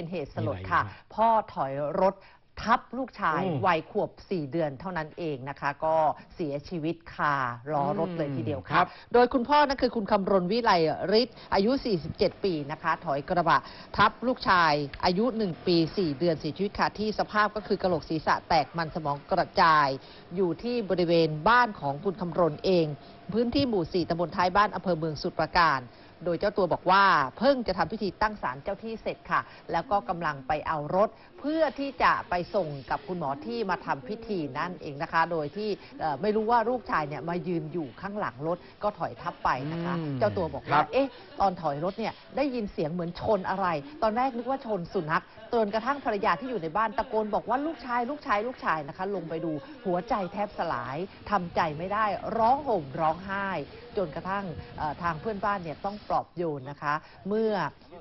เป็นเหตุสลดค่ะมีอะไรอีกฮะพ่อถอยรถทับลูกชายอืมวัยขวบ 4 เดือนเท่านั้นเองนะคะ ก็เสียชีวิตคาล้อรถเลยทีเดียวคค่ะรับ โดยคุณพ่อนั่นคือคุณคำรณวิไลฤทธิ์อายุ 47 ปีนะคะ ถอยกระบะทับลูกชายอายุ 1 ปี 4 เดือนเสียชีวิตค่ะที่สภาพก็คือกระโหลกศีรษะแตกมันสมองกระจาย อยู่ที่บริเวณบ้านของคุณคำรณเอง พื้นที่หมู่ 4ตำบลท้ายบ้านอำเภอเมืองสมุทรปราการ โดยเจ้าตัวบอกว่าเพิ่งจะทำพิธีตั้งศาลเจ้าที่เสร็จค่ะ แล้วก็กำลังไปเอารถ เพื่อที่จะไปส่งกับคุณหมอที่มาทำพิธีนั่นเองนะคะ โดยที่เอ่อไม่รู้ว่าลูกชายเนี่ยมายืนอยู่ข้างหลังรถก็ถอยทับไปนะคะ อืมเจ้าตัวบอกครัว่า บ เอ๊ะ ตอนถอยรถเนี่ยได้ยินเสียงเหมือนชนอะไร ตอนแรกนึกว่าชนสุนัขจนกระทั่งภรรยาที่อยู่ในบ้านตะโกนบอกว่าลูกชายลูกชายลูกชายนะคะ ลงไปดูหัวใจแทบสลายทำใจไม่ได้ ร้องห่มร้องไห้ จนกระทั่งเอ่อทางเพื่อนบ้านเนี่ยต้องปลอบโยนนะคะ เมื่อ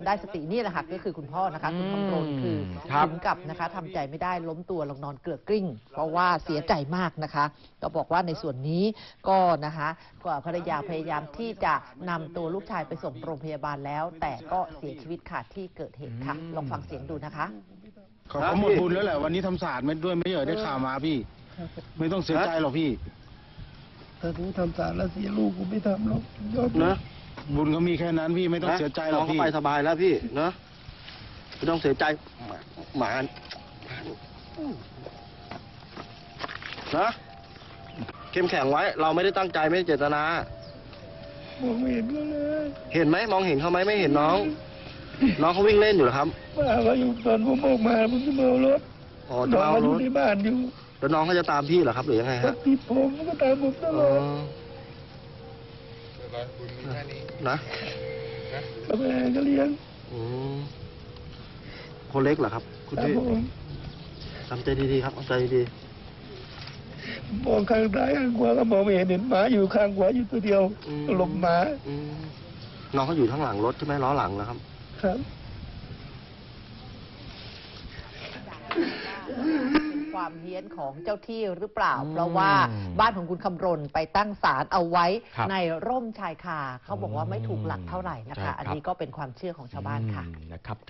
ได้สตินี่แหละค่ะก็คือคุณพ่อนะคะ คุณคำรณคือครับถึงกับนะคะทำใจไม่ได้ล้มตัวลงนอนเกลือกกลิ้ง เพราะว่าเสียใจมากนะคะ ก็บอกว่าในส่วนนี้ก็นะคะกว่าภรรยาพยายามที่จะนำตัวลูกชายไปส่งโรงพยาบาลแล้ว แต่ก็เสียชีวิตค่ะที่เกิดเหตุค่ะ อืม ลองฟังเสียงดูนะคะ เขาก็หมดบุญแล้วแหละวันนี้ทำศาสตร์ไม่ด้วยไม่เหรอได้ข่าวมาพี่ ไม่ต้องเสียใจหรอกพี่ ถ้ากูทำสารแล้วเสียลูกกูไม่ทำหรอกยอดนะ บุญเขามีแค่นั้นพี่ไม่ต้องเสียใจหรอกน้องพี่เขาไปสบายแล้วพี่นะไม่ต้องเสียใจหมาหมานะเข้มแข็งไว้ เราไม่ได้ตั้งใจไม่ได้เจตนามองไม่เห็นเขาเลยเห็นไหมมองเห็นเขาไหมไม่เห็นน้อง น้องเขาวิ่งเล่นอยู่เหรอครับป้าเขาอยู่ตอนผมออกมาผมจะมาเอารถอ๋อน้จะองเอาเขาอรยู่ถในบ้านอยู่แล้วน้องเขาจะตามพี่เหรอครับหรือยังไงก็ฮะติดผมก็ตามผมตลอ๋ ออดนะแล้วแม่ก็เลี้ยงอืมคนเล็กเหรอครับ คุณครับพี่ผมทำใจดีๆครับทำใจดีมองข้างซ้ายข้างขวาก็มองไม่เห็นเห็นหมาอยู่ข้างขวาอยู่ตัวเดียวๆอืมหลบหมาอืมน้องเขาอยู่ข้างหลังรถใช่ไหมล้อหลังเหรอครับ ครับ เป็น ความเฮี้ยนของเจ้าที่หรือเปล่าอืมเพราะว่าบ้านของคุณคำรณไปตั้งศาลเอาไว้ครับในร่มชายคาเขาบอกว่าไม่ถูกหลักเท่าไหร่นะใช่ครัคะบอันนี้ก็เป็นความเชื่อของชาวบ้านค่ะอืมนะครับ